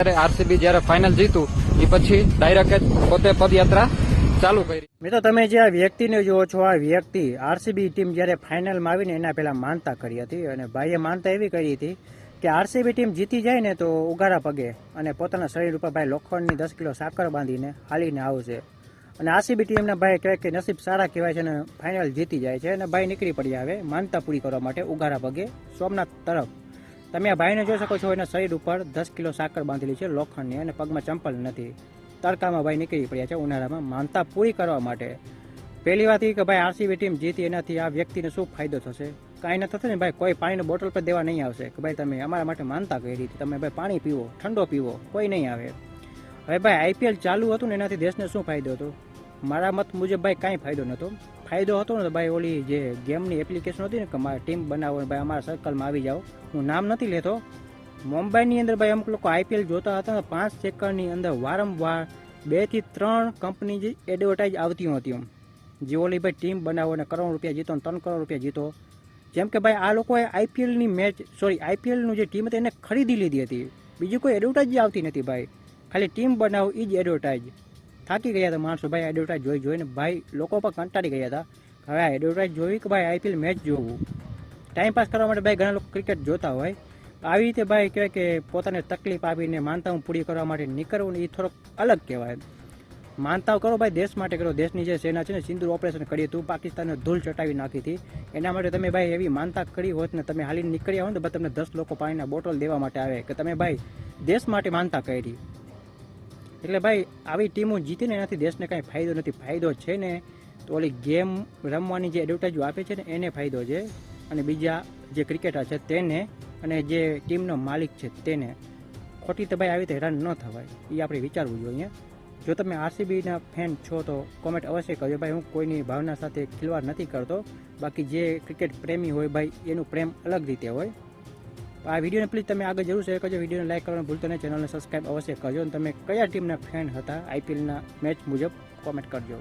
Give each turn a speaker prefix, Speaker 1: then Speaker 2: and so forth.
Speaker 1: RCB જ્યારે final જીતું, એ પછી direct પોતે પદયાત્રા ચાલુ કરી.
Speaker 2: મિત્રો, તમે જે આ વ્યક્તિને જુઓ છો, આ વ્યક્તિ આરસીબી ટીમ જ્યારે ફાઇનલમાં આવીને એના પહેલા માનતા કરી હતી અને ભાઈએ માનતા એવી કરી હતી કે આરસીબી ટીમ જીતી જાય ને તો ઉગારા પગે અને પોતાના શરીર ઉપર ભાઈ લોખંડની દસ કિલો સાકર બાંધીને હાલીને આવશે. અને આરસીબી ટીમના ભાઈ કહેવાય કે નસીબ સારા કહેવાય છે અને ફાઇનલ જીતી જાય છે અને ભાઈ નીકળી પડી આવે માનતા પૂરી કરવા માટે ઉગારા પગે સોમનાથ તરફ. તમે આ ભાઈને જોઈ શકો છો, એના શરીર ઉપર દસ કિલો સાકર બાંધેલી છે, લોખંડની અને પગમાં ચંપલ નથી. તડકામાં ભાઈ નીકળી પડ્યા છે ઉનાળામાં, માનતા પૂરી કરવા માટે. પહેલી વાત એ કે ભાઈ આરસીબી ટીમ જીતી, એનાથી આ વ્યક્તિને શું ફાયદો થશે? કાંઈ ન થશે ને ભાઈ, કોઈ પાણીની બોટલ પર દેવા નહીં આવશે. કે ભાઈ તમે અમારા માટે માનતા કરી તમે ભાઈ પાણી પીવો, ઠંડો પીવો, કોઈ નહીં આવે. હવે ભાઈ આઈપીએલ ચાલુ હતું ને એનાથી દેશને શું ફાયદો હતો? મારા મત મુજબ ભાઈ કાંઈ ફાયદો નહોતો. ફાયદો હતો ને તો ભાઈ ઓલી જે ગેમની એપ્લિકેશન હતી ને કે મારે ટીમ બનાવો ભાઈ અમારા સર્કલમાં આવી જાઓ. હું નામ નથી લેતો. મુંબઈની અંદર ભાઈ અમુક લોકો આઈપીએલ જોતા હતા ને પાંચ સેકન્ડની અંદર વારંવાર બેથી ત્રણ કંપની જે એડવર્ટાઇઝ આવતી હતી એમ. જે ઓલી ભાઈ ટીમ બનાવો ને કરોડ રૂપિયા જીતો ને ત્રણ કરોડ રૂપિયા જીતો. જેમ કે ભાઈ આ લોકોએ આઈપીએલની મેચ સોરી આઈપીએલનું જે ટીમ હતી એને ખરીદી લીધી હતી. બીજી કોઈ એડવર્ટાઇઝ આવતી નથી ભાઈ. ખાલી ટીમ બનાવો એ જ એડવર્ટાઇઝ થાકી ગયા હતા માણસો. ભાઈ એડવર્ટાઇઝ જોઈ જોઈને ભાઈ, લોકો પણ કંટાળી ગયા હતા. હવે એડવર્ટાઇઝ જોવી કે ભાઈ આઈપીએલ મેચ જોવું. ટાઈમ પાસ કરવા માટે ભાઈ ઘણા લોકો ક્રિકેટ જોતા હોય. આવી રીતે ભાઈ કહેવાય કે પોતાને તકલીફ આપીને માનતાઓ પૂરી કરવા માટે નીકળવું ને એ થોડોક અલગ કહેવાય. માનતાઓ કરો ભાઈ, દેશ માટે કરો. દેશની જે સેના છે ને સિંદૂર ઓપરેશન કરી હતું. પાકિસ્તાનને ધૂળ ચટાવી નાખી હતી. એના માટે તમે ભાઈ એવી માનતા કરી હોત ને, તમે હાલીને નીકળ્યા હોત ને, તો તમને દસ લોકો પાણીના બોટલ દેવા માટે આવે. કે તમે ભાઈ, દેશ માટે માનતા કરી. એટલે ભાઈ, આવી ટીમો જીતીને એનાથી દેશને કાંઈ ફાયદો નથી. ફાયદો છે ને, તો ઓલી ગેમ રમવાની જે એડવર્ટાઇઝ આપે છે ને, એને ફાયદો છે. અને બીજા જે ક્રિકેટર છે તેને, અને જે ટીમનો માલિક છે તેને. ખોટી તો ભાઈ આવી રીતે હેરાન ન થવાય. એ આપણે વિચારવું જોઈએ જો તમે આરસીબીના ફેન છો, તો કોમેન્ટ અવશ્ય કરજો. ભાઈ, હું કોઈની ભાવના સાથે ખિલવાડ નથી કરતો. બાકી જે ક્રિકેટ પ્રેમી હોય ભાઈ, એનું પ્રેમ અલગ રીતે હોય. આ વિડીયોને પ્લીઝ તમે આગળ જરૂર શેર કરજો. વિડીયોને લાઇક કરવાનું ભૂલતો નહીં. ચેનલને સબસ્ક્રાઈબ અવશ્ય કરજો. અને તમે કયા ટીમના ફેન હતા? આઈપીએલના મેચ મુજબ કોમેન્ટ કરજો.